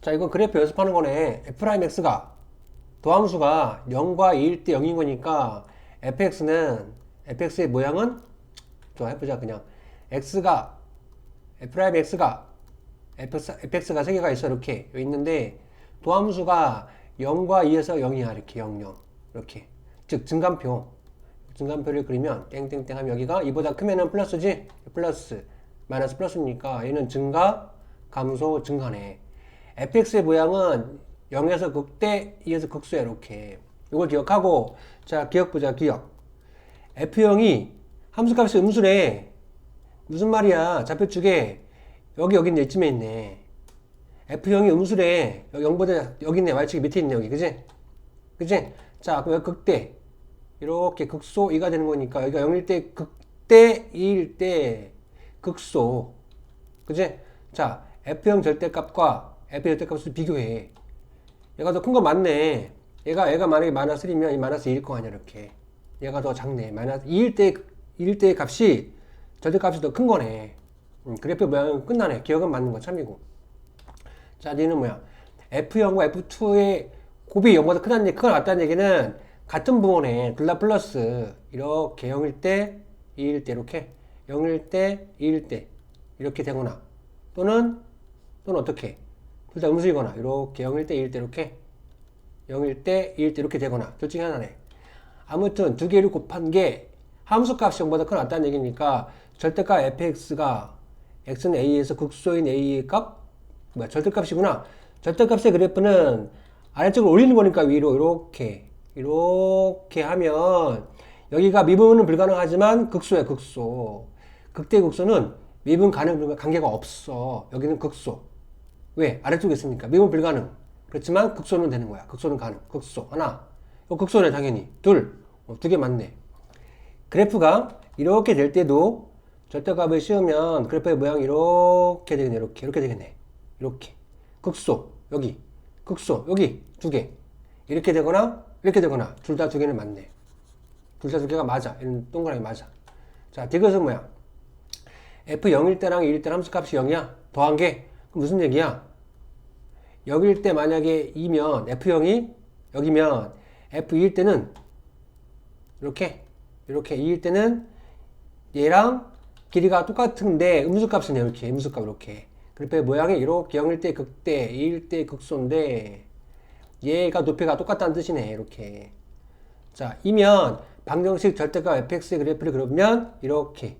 자, 이거 그래프 연습하는 거네. f'x가 도함수가 0과 2일 때 0인 거니까 fx는 fx의 모양은 좋아 해보자 그냥. X가 f'x가 fx, fx가 3개가 있어 이렇게. 있는데 도함수가 0과 2에서 0이야 이렇게. 0, 0 이렇게. 즉 증감표. 증감표를 그리면 땡땡땡 하면 여기가 2보다 크면은 플러스지? 플러스. 마이너스 플러스니까 얘는 증가 감소 증가네 fx의 모양은 0에서 극대 2에서 극소야 이렇게. 이걸 기억하고 자 기억 보자 기억. F형이 함수값이 음수래. 무슨 말이야? 좌표축에 여기 여기 있네 이쯤에 있네. F형이 음수래. 여기 0보다 여기 있네 y축이 밑에 있네 여기. 그지? 그지? 자 그럼 여기 극대. 이렇게 극소 2가 되는 거니까 여기가 0일 때 극대 2일 때 극소. 그지? 자 f형 절대값과 f 절대값을 비교해. 얘가 더 큰 거 맞네. 얘가 얘가 만약에 마이너스 1이면 이 마이너스 2일 거 아니야 이렇게. 얘가 더 작네. 마이너스 2일 때 2일 때 값이 절대값이 더 큰 거네. 음, 그래프 모양은 끝나네. 기억은 맞는 거 참이고. 자 니는 뭐야? F0과 F2의 곱이 0보다 크다는 얘기 크거나 같다는 얘기는 같은 부분에 둘다 플러스. 이렇게 0일 때 2일 때 이렇게. 0일 때 2일 때 이렇게 되거나 또는 또는 어떻게 둘 다 음수이거나 이렇게 0일 때 2일 때 이렇게 0일 때 2일 때 이렇게 되거나 둘 중에 하나네. 아무튼 두 개를 곱한 게 함수값이 0보다 크거나 같다는 얘기니까 절대값 fx가 x는 a에서 극소인 a의 값 뭐야 절대값이구나. 절대값의 그래프는 아래쪽으로 올리는 거니까 위로 이렇게 이렇게 하면 여기가 미분은 불가능하지만 극소야 극소. 극대 극소는 미분 가능 관계가 없어. 여기는 극소 왜? 아래쪽에 있으니까. 미분 불가능. 그렇지만 극소는 되는 거야. 극소는 가능. 극소. 하나. 어, 극소네 당연히. 둘두 개 맞네. 그래프가 이렇게 될 때도 절대값을 씌우면 그래프의 모양이 이렇게 되겠네. 이렇게. 이렇게 되겠네. 이렇게. 극소. 여기. 극소. 여기. 두 개. 이렇게 되거나 이렇게 되거나 둘 다 두 개는 맞네. 둘 다 두 개가 맞아. 이런 동그라미 맞아. 자 이것은 뭐야? F 0일 때랑 1일 때 함수값이 0이야? 더한 게? 무슨 얘기야 여기일 때 만약에 2면 f0이 여기면 f2일 때는 이렇게 이렇게 2일 때는 얘랑 길이가 똑같은데 음수값은 이렇게. 음수값 이렇게. 그래프의 모양이 이렇게 0일 때 극대 2일 때 극소인데 얘가 높이가 똑같다는 뜻이네 이렇게. 자 이면 방정식 절대값 fx의 그래프를 그려보면 이렇게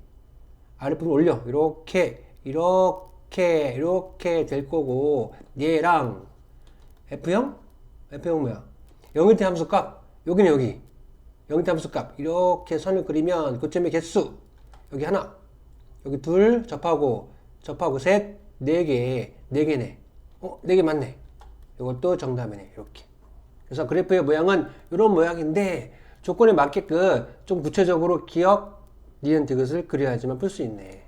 아랫부분 올려. 이렇게 이렇게 이렇게 될 거고. 얘랑 f형? F형 뭐야? 0일 때 함수 값. 여기는 여기. 0일 때 함수 값. 이렇게 선을 그리면 그점의 개수. 여기 하나. 여기 둘 접하고 접하고 셋 네 개. 네 개네. 어 네 개 맞네. 이것도 정답이네 이렇게. 그래서 그래프의 모양은 이런 모양인데 조건에 맞게끔 좀 구체적으로 기억 니은 디귿을 그려야지만 풀 수 있네